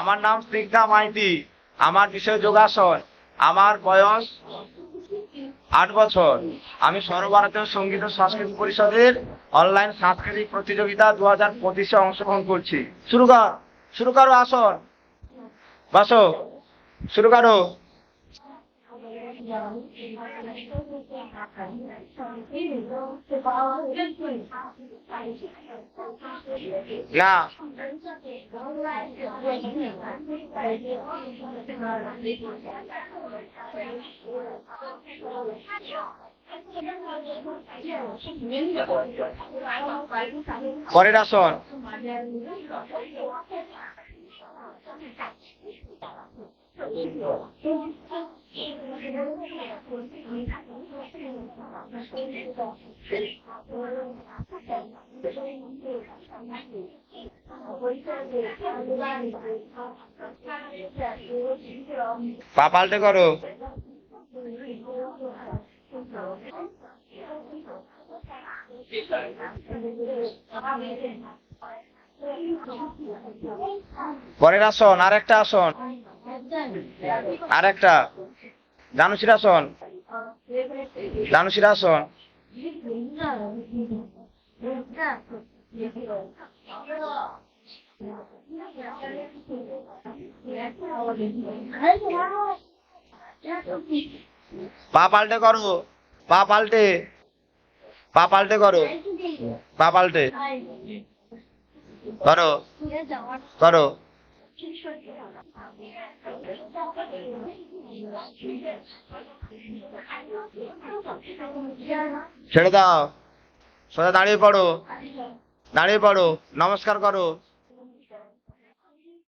আমার নাম স্নিগ্ধা মাইতি। আমার বিষয় যোগাসন। আমার বয়স আট বছর। আমি সর্বভারতীয় সংগীত সাংস্কৃতিক পরিষদের অনলাইন সাংস্কৃতিক প্রতিযোগিতা দু হাজার পঁচিশে অংশগ্রহণ করছি। শুরু কর শুরু করো আসন। বসো শুরু করো না। পরের আসন পা পাল্টে করো। পরের আসন আর একটা আসন। আর একটা জানুসির আসন। জানুসির আসন। পা পাল্টে করো, পা পাল্টে পা পাল্টে করো, পা পাল্টে। করো করো। ছেড়ে দাও। সোজা দাঁড়িয়ে পড়ো দাঁড়িয়ে পড়ো, নমস্কার করো।